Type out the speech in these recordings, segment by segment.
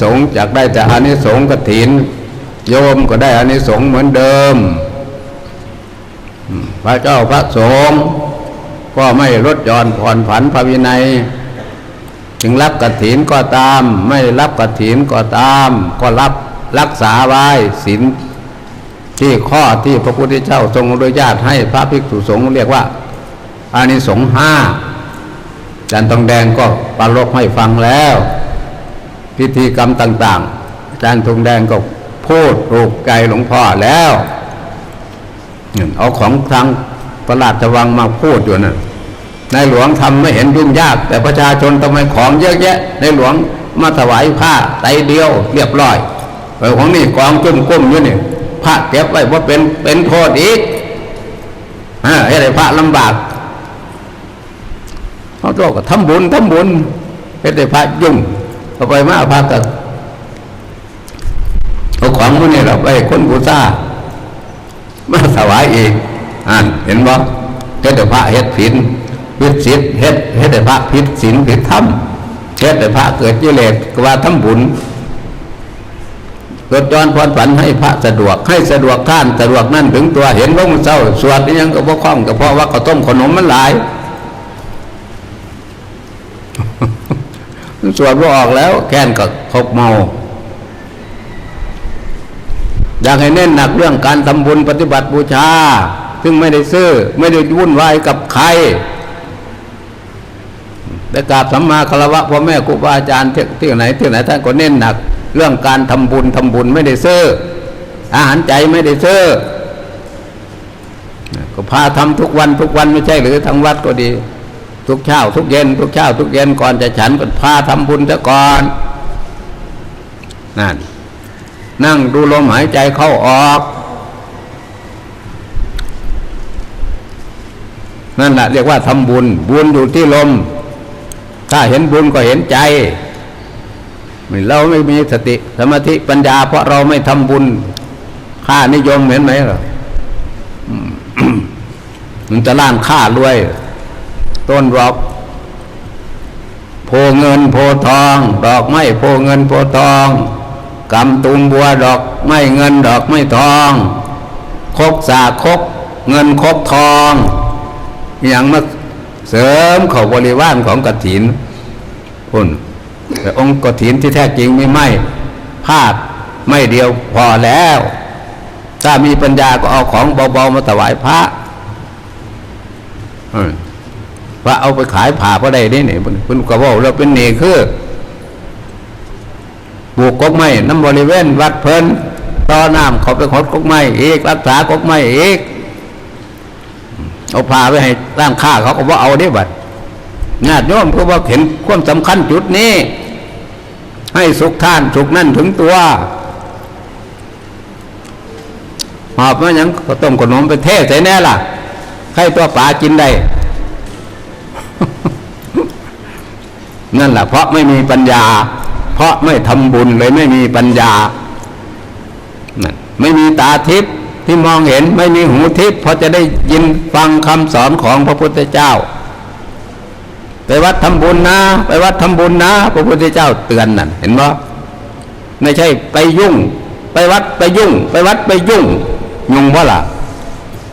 สงฆ์อยากได้แต่อานิสงส์กฐิน โยมก็ได้อานิสงส์เหมือนเดิม พระเจ้าพระสงฆ์ก็ไม่ลดหย่อนผ่อนผันพระวินัย ถึงรับกฐินก็ตาม ไม่รับกฐินก็ตาม ก็รับรักษาไว้ศีลที่ข้อที่พระพุทธเจ้าทรงอนุญาตให้พระภิกษุสงฆ์เรียกว่า อานิสงส์ห้าอาจารย์ทองแดงก็ปรารบให้ฟังแล้ว พิธีกรรมต่างๆอาจารย์ทองแดงก็พูดปลูกใจหลวงพ่อแล้วเนี่ยเอาของทางประหลาดจะวังมาพูดอยู่นั่นในหลวงทำไม่เห็นยุ่งยาก แต่ประชาชนทำไมของเยอะแยะในหลวงมาถวายผ้าไตเดียว เรียบร้อยไอ้ของนี่กองจุ่มกุ้มอยู่นี่พระเก็บไว้ว่าเป็นเป็นโทษอีกอ่าไอ้ไรพระลำบากเขาโตก็ทำบุญทำบุญเป็นแต่พระยุ่ง เอาไปมาพระก็เอาของพวกนี้เราไปคนบูชามาถวายเองอ่านเห็นบ่เฮ็ดแต่พระเฮ็ดผิดผิดศีลเฮ็ดเฮ็ดแต่พระผิดศีลผิดธรรมเฮ็ดแต่พระเกิดกิเลสก็ว่าทำบุญเกิดย้อนพรฝันให้พระสะดวกให้สะดวกท่านสะดวกนั่นถึงตัวเห็นว่ามันเศร้าสวดนี่ยังก็บ่คล่องก็เพราะว่าข้าวต้มขนมมันหลาย สวดว่าออกแล้วแค้นก็ครบเมา อยากให้เน้นหนักเรื่องการทำบุญปฏิบัติบูชา ซึ่งไม่ได้ซื้อ ไม่ได้วุ่นวายกับใครได้กราบสัมมาคารวะพ่อแม่ครูบาอาจารย์ที่ไหนที่ไหนท่านก็เน้นหนัก เรื่องการทำบุญทำบุญไม่ได้ซื้อ อาหารใจไม่ได้ซื้อก็พาทำทุกวันทุกวันไม่ใช่หรือทั้งวัดก็ดี ทุกเช้า ทุกเย็น ทุกเช้า ทุกเย็นก่อนจะฉันก็พาทำบุญซะก่อนนั่น นั่งดูลมหายใจเข้าออก นั่นแหละเรียกว่าทำบุญ บุญอยู่ที่ลม ถ้าเห็นบุญก็เห็นใจเราไม่มีสติสมาธิปัญญา เพราะเราไม่ทำบุญ ค่านิยมเห็นไหมล่ะอืมมันจะล่านค่ารวย ต้นดอกโพเงินโพทอง ดอกไม้โพเงินโพทองกำตุมบัวดอกไม้เงินดอกไม้ทองคกสาคกเงินคกทองอย่างมาเสริมเขาบริวารของกฐินพุ่นแต่องค์กฐินที่แท้จริงไม่ไม่พลาดไม่เดียวพอแล้ว ถ้ามีปัญญาก็เอาของเบาๆมาถวายพระ อืมว่าเอาไปขายผ่าก็ได้นี่เนี่ยเพิ่นก็บอกเราเป็นเนคือปลูกกกไม้น้ำบริเวณวัดเพิ่นต่อน้ำเขาไปขดกกไม้อีกรักษากกไม้อีกเอาผ่าไปให้ร่างข้าเขาก็ว่าเอาได้บัดญาติโยมก็ว่าเห็นความสำคัญจุดนี้ ให้สุขท่านสุขนั่นถึงตัวหอบมาหยังก็ต้มขนมไปเทใส่แน่ล่ะ ใครตัวป่ากินได้ นั่นแหละเพราะไม่มีปัญญา เพราะไม่ทำบุญเลยไม่มีปัญญานั่นไม่มีตาทิพย์ที่มองเห็นไม่มีหูทิพย์เพราะจะได้ยินฟังคำสอนของพระพุทธเจ้า ไปวัดทำบุญนะ ไปวัดทำบุญนะ พระพุทธเจ้าเตือนนั่นเห็นไหมไม่ใช่ไปยุ่ง ไปวัดไปยุ่ง ไปวัดไปยุ่งยุ่งว่าล่ะ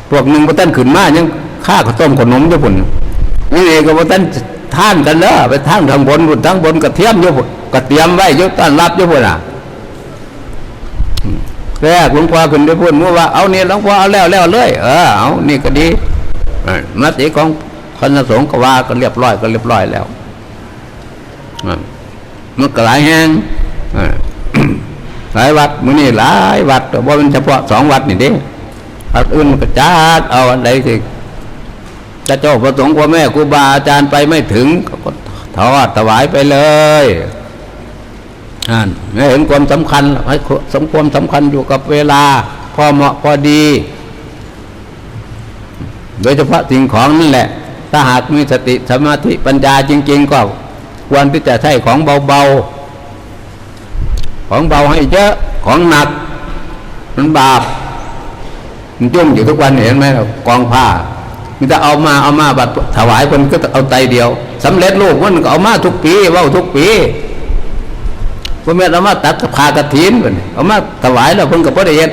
พวกหนึ่งพระท่านขึ้นมายังฆ่าข้าวต้มขนมญี่ปุ่นนี่เองก็พระท่าน ท่านกันเด้อไปทางทางบนบนทางบนกระเทียมญี่ปุ่กระเตรียมไว้ยุต้อนรับญี่ปุ่นอะแรกหลวงพ่อขึ้นไปพูดว่าเอานี่หลวงพ่อเอาแล้วแล้วเลยเออเอานี่ก็ดีมติของคณะสงฆ์ก็ว่าก็เรียบร้อยก็เรียบร้อยแล้วมันก็หลายแห่งหลายวัดมื้อนี้หลายวัดแต่ว่าเป็นเฉพาะสองวัดนี่เด้วัดอื่นมันก็จัดเอาอันใดที่ จะเจ้าประสงค์พ่อแม่ครูบาอาจารย์ไปไม่ถึงก็ทอดถวายไปเลยอ่านให้เห็นความสำคัญให้สมความสำคัญอยู่กับเวลา พอเหมาะพอดี โดยเฉพาะสิ่งของนั่นแหละ ถ้าหากมีสติสมาธิปัญญาจริง ๆ ก็ควรที่จะใช้ของเบาๆ ของเบาให้เยอะของหนัก มันบาปมันยุ่งอยู่ทุกวันเห็นไหมกองผ้า มันจะเอามาเอามาบัดถวายคนก็เอาไตเดียวสำเร็จลูกมันก็เอามาทุกปีว่าทุกปีบ่แม่เอามาตัดพากระถินบัดนี้เอามาถวายแล้วเพิ่นก็บ่ได้เฮ็ด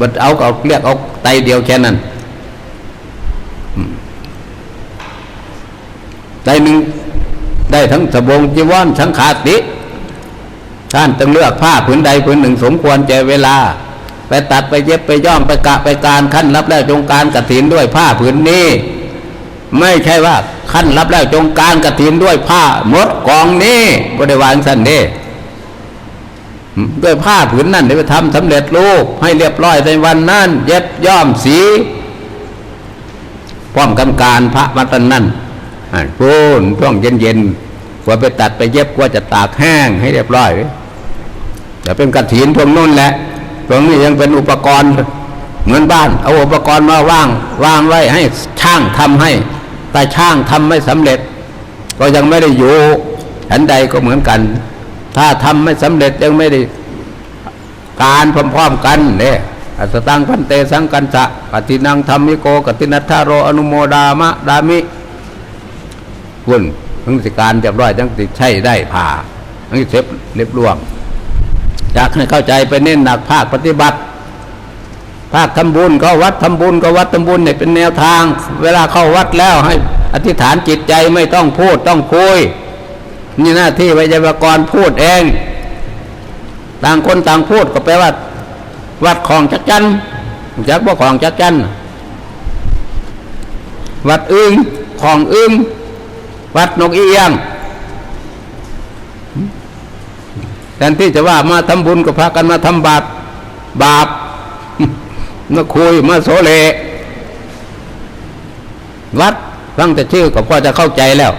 บัดเอาก็เอาเรียกเอาไตเดียวแค่นั้นอืมไตหนึงได้ทั้งสบงจีวรสังขาติท่านต้องเลือกผ้าผืนใดผืนหนึ่งสมควรแก่เวลา ไปตัดไปเย็บไปย่อมไปกะไปการขั้นรับแล้วจงการกระถินด้วยผ้าผืนนี้ ไม่ใช่ว่าขั้นรับแล้วจงการกระถินด้วยผ้าหมดกองนี้บริวารสันเด้ด้วยผ้าผืนนั่นเดี๋ยวไปทำสำเร็จรูปให้เรียบร้อยในวันนั้น เย็บย่อมสีพร้อมกำการพระมัตตนั่นพูนช่วงเย็นๆกว่าไปตัดไปเย็บกว่าจะตากแห้งให้เรียบร้อยแต่เป็นกระถินพวกนู้นแหละ ตรงนี้ยังเป็นอุปกรณ์เหมือนบ้าน เอาอุปกรณ์มาว่างวางไว้ให้ช่างทำให้ แต่ช่างทำไม่สำเร็จ ก็ยังไม่ได้อยู่ฉันใดก็เหมือนกัน ถ้าทำไม่สำเร็จยังไม่ได้การพร้อมๆกันเนี่ยอัสตังพันเตสังกันสะปฏินังธรรมิโกกตินัทธาโรอนุโมดามะดามิคุณทั้งสิการเรียบร้อยทั้งติใช่ได้ผ่าทั้งเสร็จเรียบรวม อยากให้เข้าใจไปเน้นหนักภาคปฏิบัติ ภาคทำบุญก็วัดทำบุญก็วัดทำบุญเนี่ยเป็นแนวทาง เวลาเข้าวัดแล้วให้อธิษฐานจิตใจไม่ต้องพูดต้องคุยนี่หน้าที่วิทยากรพูดเอง ต่างคนต่างพูดก็แปลว่า วัดของจักจันจักว่าของจักจันวัดอึ้งของอึ้งวัดนกเอียง แทนที่จะว่ามาทำบุญก็พากันมาทำบาปบาปมาคุยมาโสเล วัดฟังแต่ชื่อก็พอจะเข้าใจแล้ว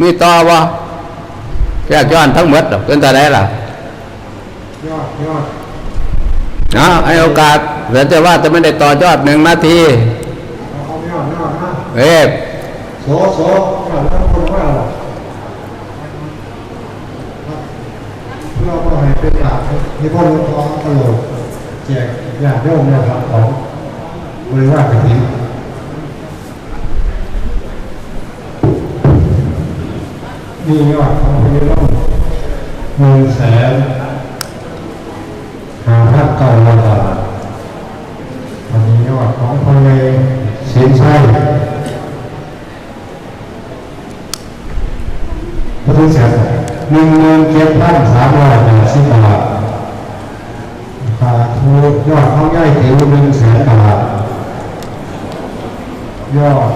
มีต่อวะแยกย้อนทั้งหมดหรอกเป็นแต่ไหนล่ะยอดยอดนะให้โอกาสแต่จะว่าจะไม่ได้ต่อยอดหนึ่งนาทีเอายอดยอดนะเอ๊ะโสโสยอดแล้วคนว่าหรอ เราก็ให้เป็นหลักที่พ่อหลวงพ่อตลกแจกญาติโยมนะครับของบริวารกฐินมียอดของพระร่มหนึ่งแสนหาพันเก้าร้อยบาทวันนี้ยอดของพระเมสินชัยพระพุทธเจ้า หนึ่งหมื่นเจ็ดพันสามร้อยแปดสิบบาทขาดทุนยอดข้องย่อยติ๋วหนึ่งแสนบาทยอด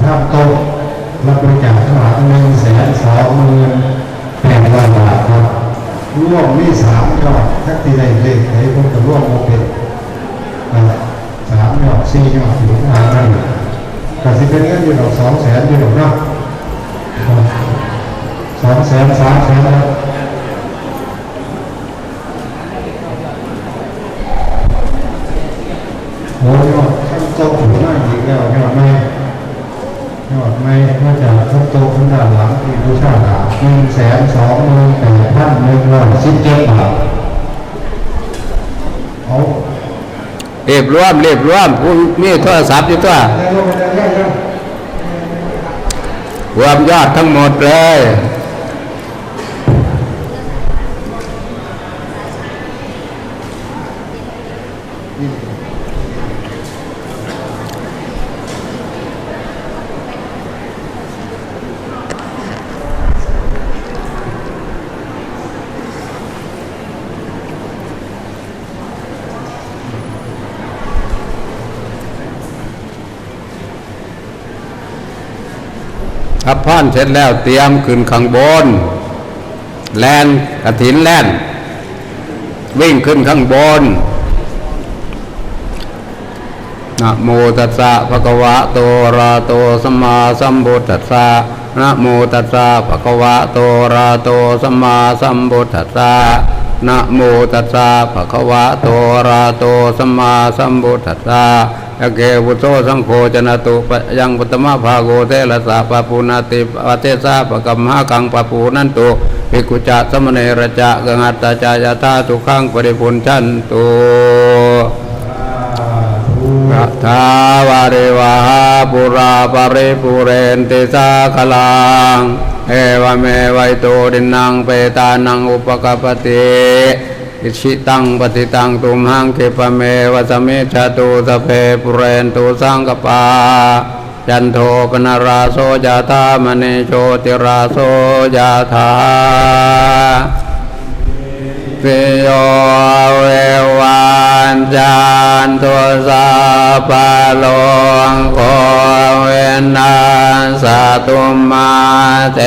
ท่าโต๊ะรับบริจาคทั้งหลายหนึ่งแสนสองหมื่นแปดร้อยบาทครับร่วมมีสามยอดทักทีใดเลขไหนผมจะร่วมโมเป็นสามยอดสี่ยอดถึงห้านั่นก็สิเป็นเงินอยู่ดอกสองแสนอยู่ดอกเนาะ องแสนสามแสนแล้วโอ้ยอดขั้นโตถึงมากอีกแล้วยอดไม่ยอดไม่มาจากขั้นโตขึ้นด้านหลังที่ผู้ชาติหนึ่งแสนสองหมื่นแปดพันหนึ่งร้อยสิบเจ็ดบาทเอาเรียบรวมเรียบรวมผู้มีโทรศัพท์อยู่ตัวรวมยอดทั้งหมดเลย ทับพอนเสร็จแล้วเตรียมขึ้นข้างบน แลนกระถินแลนวิ่งขึ้นข้างบนนะโมตัสสะภะคะวะโตระโตสัมมาสัมพุทธัสสะนะโมตัสสะภะคะวะโตระโตสัมมาสัมพุทธัสสะนะโมตัสสะภะคะวะโตระหะโตสัมมาสัมพุทธัสสะ ยะเกวุโตสังโฆจนะตุปยังปุตมะภาโกเทระสะปะปูนาติปะเทสะปะกัมมะกังปะปูนันตุภิกขุจะสมเนรจะกังัตตาจายาตาทุขังปริพุนชันตุกะทาวาริวาปุราปริปุเรนติสาคลังเอวเมวัยโตดินังเปตานังอุปกปติ อิชิตังปฏิตังตุมหังคิปเมวะสมิจตุสพเพปุเรนตุสังกปาจันโทปนราโสยะธามณีโชติราโสยะธาปิโยเววันจันตุสัพพะโลงโคเวนัสสตุมาเต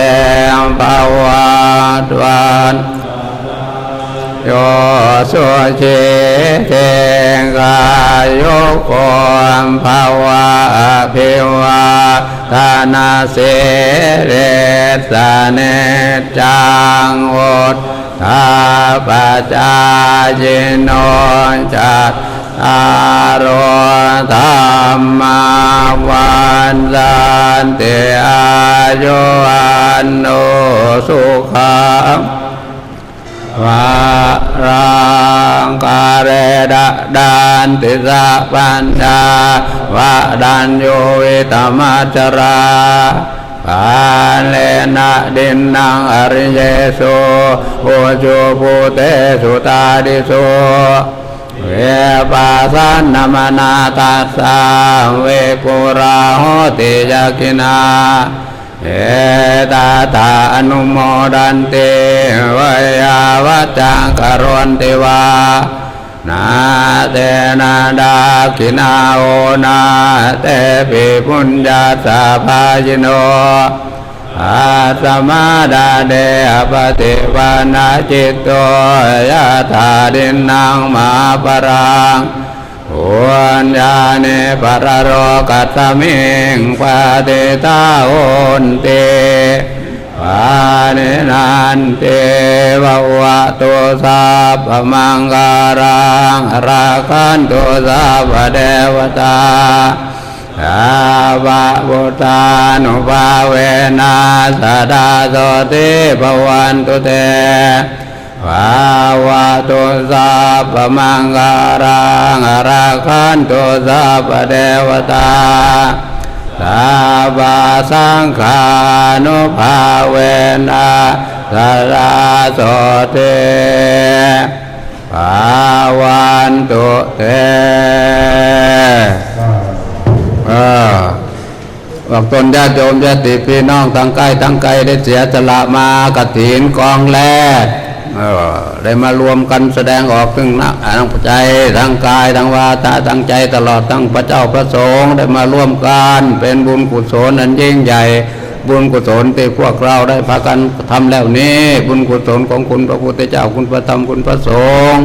มภวัตวัน โยสุชิเตกายโยโกมภาวะภิวาทานาเสเรสเนจังวดข้าพเจ้าจินโนจัตตารธรรมาวันสันติอายุวันโนสุขัง วารังกาเรดะดันติสะปัญญาวะดันโยวิตมัจราปานเลนะดินนางอริเยโสโอจูภูเตสุตาดิโสเวปาสันนมนาตัสสาเวปุราโหติยกินา เอตาตาอนุโมดันติวยาวัจจังกรวนติวานาเตนาดาคินาโอนาเตปิปุญญาสาภาจิโนอาสมาดาเดอปฏิวานาจิตโตยะธาดินนางมาปรัง วันญาเนปรโรกัตตมิงปฏิตาโอนเตปานินันเตวะวะตุสัพมังการังราคันตุสัพเดวตาอาบะบุตานุภาเวนัสดาโสติภวันตุเต ภาวะโตุสัพมังการังราคันโตุสัพเดวตาสาบาสังขานุภาเวนะสราโสเตภาวันตุเตเออบอกตนญาติโยมญาติพี่น้องทั้งใกล้ทั้งไกลได้เสียสละมากฐินกองแลเออ ได้มารวมกันแสดงออกถึงนักทั้งใจทั้งกายทั้งวาจาทั้งใจตลอดทั้งพระเจ้าพระสงฆ์ได้มาร่วมกันเป็นบุญกุศลอันยิ่งใหญ่บุญกุศลที่พวกเราได้พากันทำแล้วนี้ บุญกุศลของคุณพระพุทธเจ้าคุณพระธรรมคุณพระสงฆ์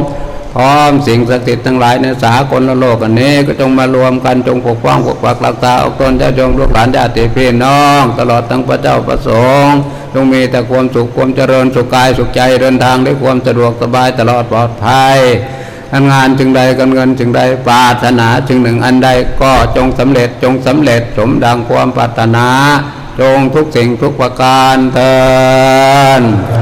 พร้อมสิ่งศักดิ์สิทธิ์ทั้งหลายในสากลโลกอันนี้ก็จงมารวมกันจงปกป้องปกปักรักษาเอาตนญาติโยมลูกหลานญาติพี่น้อง ตลอดทั้งพระเจ้าพระสงฆ์จงมีแต่ความสุขความเจริญสุขกายสุขใจเดินทางด้วยความสะดวกสบายตลอดปลอดภัยการงานจึงใดการเงินจึงใดปรารถนาจึงหนึ่งอันใดก็จงสำเร็จจงสำเร็จสมดังความปรารถนา จงทุกสิ่งทุกประการเถิด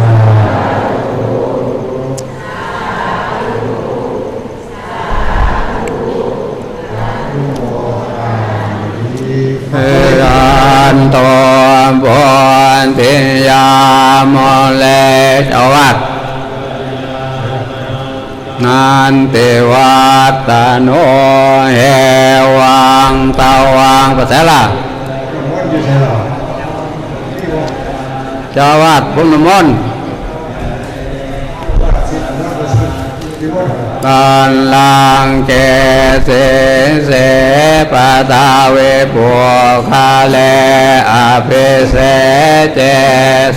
นันติวัตตโนเฮวังตาวังภาษาละมันอยู่ใช่หรอเจ้าวัดพุทธมนต์ กันลังเจเสเสปะตาเวปุคาเลอาเพเสเจ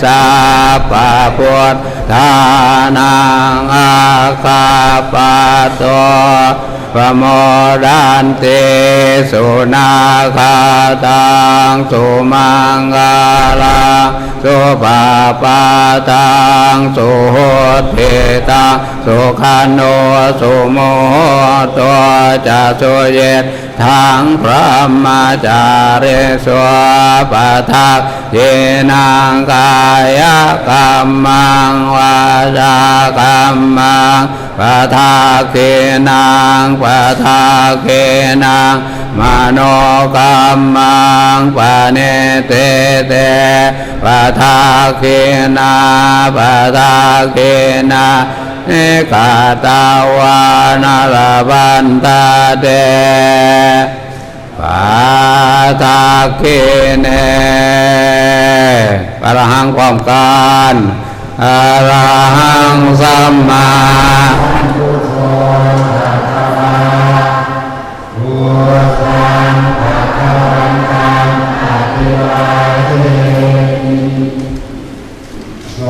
สาปะพุทธานังอาคาปะโต ปโมดันเตสุนาคาตังสุมังกาลังสุปาปาตังสุโหติตังสุขันโนสุโมโตจะสุเยต ทังพระมาจาเรสวะปทักเยนังกายกรรมังวาจากรรมังปะทักเกนังปะทักเกนังมโนกรรมังปะเนเตเตปะทักเกนาปะทักเกนา กาตาวานาลบันตาเดปาตาเกเนปะระหังความการอะระหังสัมมา